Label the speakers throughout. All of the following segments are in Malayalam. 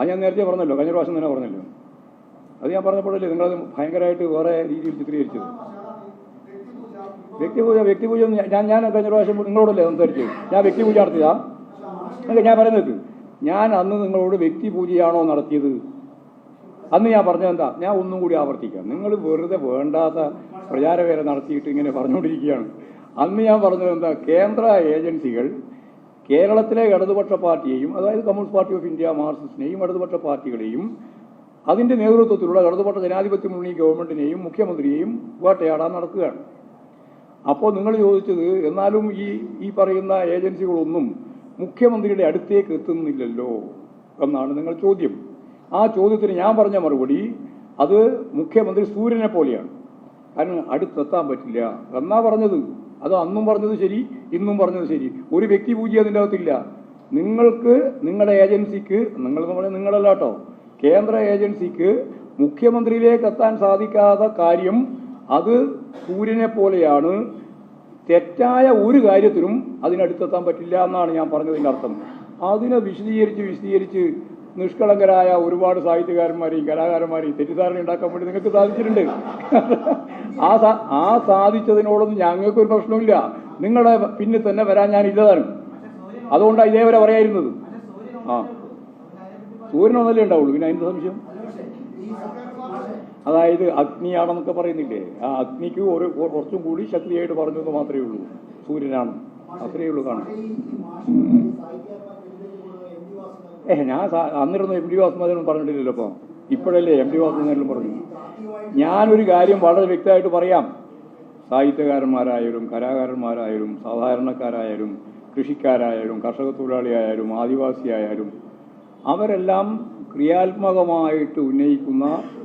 Speaker 1: അത് ഞാൻ നേരത്തെ പറഞ്ഞല്ലോ കഴിഞ്ഞ പ്രാവശ്യം തന്നെ പറഞ്ഞല്ലോ. അത് ഞാൻ പറഞ്ഞപ്പോഴല്ലേ നിങ്ങളത് ഭയങ്കരമായിട്ട് വേറെ രീതിയിൽ ചിത്രീകരിച്ചത്. വ്യക്തിപൂജ വ്യക്തിപൂജ ഞാൻ- ഞാൻ കഴിഞ്ഞ പ്രാവശ്യം നിങ്ങളോടല്ലേ സംസാരിച്ചത്? ഞാൻ വ്യക്തിപൂജ നടത്തിയതാ? ഞാൻ പറയുന്നത് ഞാൻ അന്ന് നിങ്ങളോട് വ്യക്തിപൂജയാണോ നടത്തിയത്? അന്ന് ഞാൻ പറഞ്ഞത് എന്താ? ഞാൻ ഒന്നും കൂടി ആവർത്തിക്കാം. നിങ്ങൾ വെറുതെ വേണ്ടാത്ത പ്രചാരവേല നടത്തിയിട്ട് ഇങ്ങനെ പറഞ്ഞുകൊണ്ടിരിക്കുകയാണ്. അന്ന് ഞാൻ പറഞ്ഞത് എന്താ? കേന്ദ്ര ഏജൻസികൾ കേരളത്തിലെ ഇടതുപക്ഷ പാർട്ടിയെയും അതായത് കമ്മ്യൂണിസ്റ്റ് പാർട്ടി ഓഫ് ഇന്ത്യ മാർക്സിസ്റ്റിനെയും ഇടതുപക്ഷ പാർട്ടികളെയും അതിന്റെ നേതൃത്വത്തിലുള്ള ഇടതുപക്ഷ ജനാധിപത്യ മുന്നണി ഗവൺമെന്റിനെയും മുഖ്യമന്ത്രിയെയും വേട്ടയാടാൻ നടക്കുകയാണ്. അപ്പോൾ നിങ്ങൾ ചോദിച്ചത് എന്നാലും ഈ ഈ പറയുന്ന ഏജൻസികളൊന്നും മുഖ്യമന്ത്രിയുടെ അടുത്തേക്ക് എത്തുന്നില്ലല്ലോ എന്നാണ് നിങ്ങൾ ചോദ്യം. ആ ചോദ്യത്തിന് ഞാൻ പറഞ്ഞ മറുപടി അത് മുഖ്യമന്ത്രി സൂര്യനെ പോലെയാണ്. കാരണം അടുത്തെത്താൻ പറ്റില്ല എന്നാ പറഞ്ഞത്. അത് അന്നും പറഞ്ഞത് ശരി ഇന്നും പറഞ്ഞത് ശരി. ഒരു വ്യക്തി പൂജ അതിന്റെ അകത്തില്ല. നിങ്ങൾക്ക് നിങ്ങളുടെ ഏജൻസിക്ക് നിങ്ങൾ പറഞ്ഞാൽ നിങ്ങളല്ല കേട്ടോ. കേന്ദ്ര ഏജൻസിക്ക് മുഖ്യമന്ത്രിയിലേക്ക് എത്താൻ സാധിക്കാത്ത കാര്യം അത് സൂര്യനെ പോലെയാണ്. തെറ്റായ ഒരു കാര്യത്തിനും അതിനടുത്തെത്താൻ പറ്റില്ല എന്നാണ് ഞാൻ പറഞ്ഞതിന്റെ അർത്ഥം. അതിനെ വിശദീകരിച്ച് വിശദീകരിച്ച് നിഷ്കളങ്കരായ ഒരുപാട് സാഹിത്യകാരന്മാരെയും കലാകാരന്മാരെയും തെറ്റിദ്ധാരണ ഉണ്ടാക്കാൻ വേണ്ടി നിങ്ങൾക്ക് സാധിച്ചിട്ടുണ്ട്. ആ ആ സാധിച്ചതിനോടൊന്നും ഞങ്ങൾക്കൊരു പ്രശ്നമില്ല നിങ്ങളുടെ പിന്നിൽ തന്നെ വരാൻ ഞാൻ ഇല്ലതാണ്. അതുകൊണ്ടാണ് ഇതേവരെ പറയായിരുന്നത്. ആ. സൂര്യനൊന്നല്ലേ ഉണ്ടാവുള്ളൂ. പിന്നെ അതിന്റെ സംശയം? അതായത് അഗ്നിയാണെന്നൊക്കെ പറയുന്നില്ലേ? ആ അഗ്നിക്ക് ഒരു കുറച്ചും കൂടി ശക്തിയായിട്ട് പറഞ്ഞു എന്ന് മാത്രമേ ഉള്ളൂ. സൂര്യനാണ്. അത്രയേ ഉള്ളൂ കാണാൻ. ഏ ഞാൻ അന്നിരുന്നു എം ഡി വാസുമാരും പറഞ്ഞിട്ടില്ലല്ലോ അപ്പം ഇപ്പോഴല്ലേ എം ഡി വാസുമതിനും പറഞ്ഞു. ഞാനൊരു കാര്യം വളരെ വ്യക്തമായിട്ട് പറയാം. സാഹിത്യകാരന്മാരായാലും കലാകാരന്മാരായാലും സാധാരണക്കാരായാലും കൃഷിക്കാരായാലും കർഷക തൊഴിലാളിയായാലും ആദിവാസിയായാലും അവരെല്ലാം ക്രിയാത്മകമായിട്ട് ഉന്നയിക്കുന്ന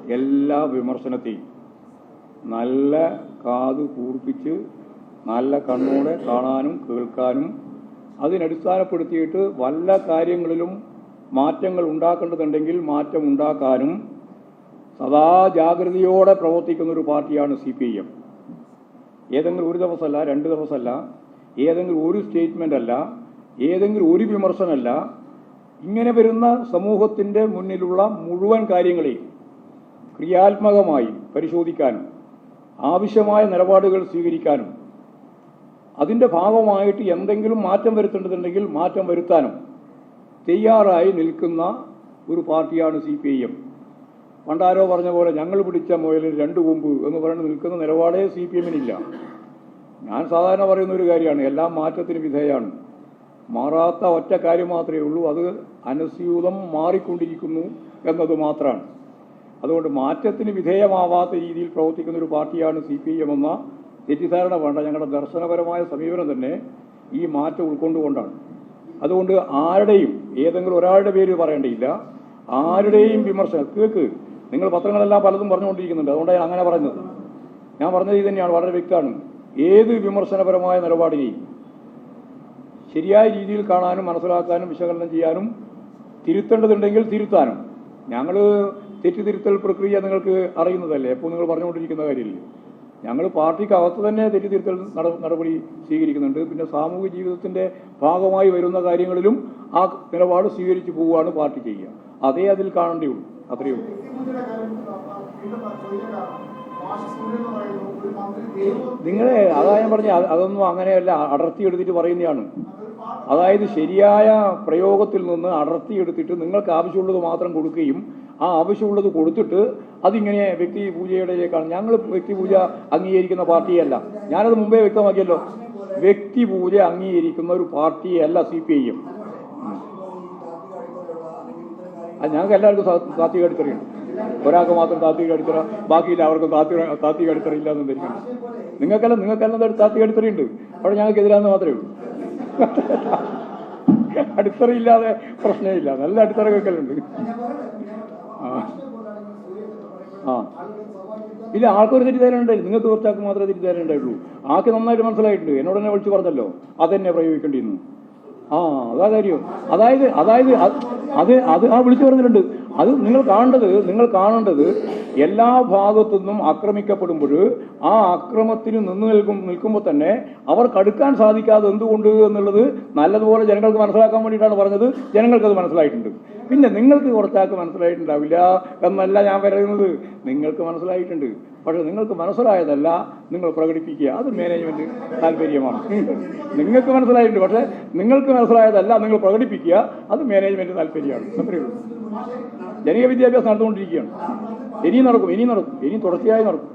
Speaker 1: എല്ലാ വിമർശനത്തെയും നല്ല കാത് കൂർപ്പിച്ച് നല്ല കണ്ണോടെ കാണാനും കേൾക്കാനും അതിനടിസ്ഥാനപ്പെടുത്തിയിട്ട് വല്ല കാര്യങ്ങളിലും മാറ്റങ്ങൾ ഉണ്ടാക്കേണ്ടതുണ്ടെങ്കിൽ മാറ്റം ഉണ്ടാക്കാനും സദാ ജാഗ്രതയോടെ പ്രവർത്തിക്കുന്ന ഒരു പാർട്ടിയാണ് സി പി എം. ഏതെങ്കിലും ഒരു ദിവസമല്ല രണ്ട് ദിവസമല്ല ഏതെങ്കിലും ഒരു സ്റ്റേറ്റ്മെന്റ് അല്ല ഏതെങ്കിലും ഒരു വിമർശനമല്ല ഇങ്ങനെ വരുന്ന സമൂഹത്തിന്റെ മുന്നിലുള്ള മുഴുവൻ കാര്യങ്ങളെയും ക്രിയാത്മകമായി പരിശോധിക്കാനും ആവശ്യമായ നിലപാടുകൾ സ്വീകരിക്കാനും അതിന്റെ ഭാഗമായിട്ട് എന്തെങ്കിലും മാറ്റം വരുത്തേണ്ടതുണ്ടെങ്കിൽ മാറ്റം വരുത്താനും തയ്യാറായി നിൽക്കുന്ന ഒരു പാർട്ടിയാണ് സി പി ഐ എം. പണ്ടാരോ പറഞ്ഞ പോലെ ഞങ്ങൾ പിടിച്ച മുയലിൽ രണ്ട് കൊമ്പ് എന്ന് പറഞ്ഞ് നിൽക്കുന്ന നിലപാടേ സി പി എമ്മിനില്ല. ഞാൻ സാധാരണ പറയുന്ന ഒരു കാര്യമാണ് എല്ലാം മാറ്റത്തിന് വിധേയമാണ് മാറാത്ത ഒറ്റ കാര്യം മാത്രമേ ഉള്ളൂ അത് അനുസ്യൂതം മാറിക്കൊണ്ടിരിക്കുന്നു എന്നത് മാത്രമാണ്. അതുകൊണ്ട് മാറ്റത്തിന് വിധേയമാവാത്ത രീതിയിൽ പ്രവർത്തിക്കുന്ന ഒരു പാർട്ടിയാണ് സി പി എം എന്ന തെറ്റിദ്ധാരണ വേണ്ട. ഞങ്ങളുടെ ദർശനപരമായ സമീപനം തന്നെ ഈ മാറ്റം ഉൾക്കൊണ്ടുകൊണ്ടാണ്. അതുകൊണ്ട് ആരുടെയും ഏതെങ്കിലും ഒരാളുടെ പേര് പറയേണ്ടിയില്ല. ആരുടെയും വിമർശനം കേക്ക് നിങ്ങൾ പത്രങ്ങളെല്ലാം പലതും പറഞ്ഞുകൊണ്ടിരിക്കുന്നുണ്ട്. അതുകൊണ്ടാണ് അങ്ങനെ പറഞ്ഞത് ഞാൻ പറഞ്ഞത് ഇത് തന്നെയാണ് വളരെ വ്യക്തമാണ്. ഏത് വിമർശനപരമായ നിലപാടിനെയും ശരിയായ രീതിയിൽ കാണാനും മനസ്സിലാക്കാനും വിശകലനം ചെയ്യാനും തിരുത്തേണ്ടതുണ്ടെങ്കിൽ തിരുത്താനും. ഞങ്ങൾ തെറ്റിതിരുത്തൽ പ്രക്രിയ നിങ്ങൾക്ക് അറിയുന്നതല്ലേ? എപ്പോൾ നിങ്ങൾ പറഞ്ഞുകൊണ്ടിരിക്കുന്ന കാര്യമില്ലേ? ഞങ്ങൾ പാർട്ടിക്കകത്ത് തന്നെ തെറ്റിതിരുത്തൽ നട- നടപടി സ്വീകരിക്കുന്നുണ്ട്. പിന്നെ സാമൂഹിക ജീവിതത്തിന്റെ ഭാഗമായി വരുന്ന കാര്യങ്ങളിലും ആ നിലപാട് സ്വീകരിച്ചു പോവുകയാണ് പാർട്ടി ചെയ്യുക. അതേ അതിൽ കാണേണ്ടിയുള്ളൂ. അത്രയേ ഉള്ളൂ. നിങ്ങളെ അതാ ഞാൻ പറഞ്ഞ അതൊന്നും അങ്ങനെയല്ല അടർത്തി എടുത്തിട്ട് പറയുന്നതാണ്. അതായത് ശരിയായ പ്രയോഗത്തിൽ നിന്ന് അടർത്തി എടുത്തിട്ട് നിങ്ങൾക്ക് ആവശ്യമുള്ളത് മാത്രം കൊടുക്കുകയും ആ ആവശ്യമുള്ളത് കൊടുത്തിട്ട് അതിങ്ങനെ വ്യക്തി പൂജയുടെയിലേക്കാണ്. ഞങ്ങൾ വ്യക്തി പൂജ അംഗീകരിക്കുന്ന പാർട്ടിയല്ല. ഞാനത് മുമ്പേ വ്യക്തമാക്കിയല്ലോ. വ്യക്തി പൂജ അംഗീകരിക്കുന്ന ഒരു പാർട്ടിയല്ല സി പി ഐ എം. ഞങ്ങൾക്ക് എല്ലാവർക്കും താത്വിക അടിത്തറയുണ്ട്. ഒരാൾക്ക് മാത്രം താത്വിക അടിത്തറ ബാക്കിയില്ല അവർക്കും താത്വിക താത്വിക ഇല്ലാന്ന് ധരിക്കണം. നിങ്ങൾക്കെല്ലാം നിങ്ങൾക്കെല്ലാം താത്വിക അടിത്തറയുണ്ട്. അവിടെ ഞങ്ങൾക്ക് എതിരാന്ന് മാത്രമേ ഉള്ളൂ. അടിത്തറയില്ലാതെ പ്രശ്നമില്ല. നല്ല അടിത്തറ കേൾക്കലുണ്ട്. ആ. ആ. ഇല്ല ആൾക്കൊരു തെറ്റിദ്ധാരണ നിങ്ങൾ നിങ്ങൾക്ക് കുറച്ചാൾക്ക് മാത്രമേ തെറ്റിദ്ധാരണ ഉണ്ടായിട്ടുള്ളൂ. ആൾക്ക് നന്നായിട്ട് മനസ്സിലായിട്ടുണ്ട്. എന്നോട് തന്നെ വിളിച്ചു പറഞ്ഞല്ലോ. അതെന്നെ പ്രയോഗിക്കേണ്ടിയിരുന്നു. ആ അതാ കാര്യം. അതായത് അതായത് അത് അത് അത് ആ വിളിച്ചു പറഞ്ഞിട്ടുണ്ട്. അത് നിങ്ങൾ കാണേണ്ടത് നിങ്ങൾ കാണേണ്ടത് എല്ലാ ഭാഗത്തു നിന്നും ആക്രമിക്കപ്പെടുമ്പോൾ ആ അക്രമത്തിന് നിന്ന് നിൽക്കും നിൽക്കുമ്പോൾ തന്നെ അവർക്ക് അടുക്കാൻ സാധിക്കാതെ എന്തുകൊണ്ട് എന്നുള്ളത് നല്ലതുപോലെ ജനങ്ങൾക്ക് മനസ്സിലാക്കാൻ വേണ്ടിയിട്ടാണ് പറഞ്ഞത്. ജനങ്ങൾക്കത് മനസ്സിലായിട്ടുണ്ട്. പിന്നെ നിങ്ങൾക്ക് കുറച്ചാൾക്ക് മനസ്സിലായിട്ടുണ്ടാവില്ല എന്നല്ല ഞാൻ പറയുന്നത്. നിങ്ങൾക്ക് മനസ്സിലായിട്ടുണ്ട്. പക്ഷേ നിങ്ങൾക്ക് മനസ്സിലായതല്ല നിങ്ങൾ പ്രകടിപ്പിക്കുക. അത് മാനേജ്മെന്റ് താല്പര്യമാണ്. നിങ്ങൾക്ക് മനസ്സിലായിട്ടുണ്ട്. പക്ഷേ നിങ്ങൾക്ക് മനസ്സിലായതല്ല നിങ്ങൾ പ്രകടിപ്പിക്കുക. അത് മാനേജ്മെന്റ് താല്പര്യമാണ്. ജനകീയ വിദ്യാഭ്യാസം നടന്നുകൊണ്ടിരിക്കുകയാണ്. ഇനിയും നടക്കും ഇനിയും നടക്കും. ഇനിയും തുടർച്ചയായി നടക്കും.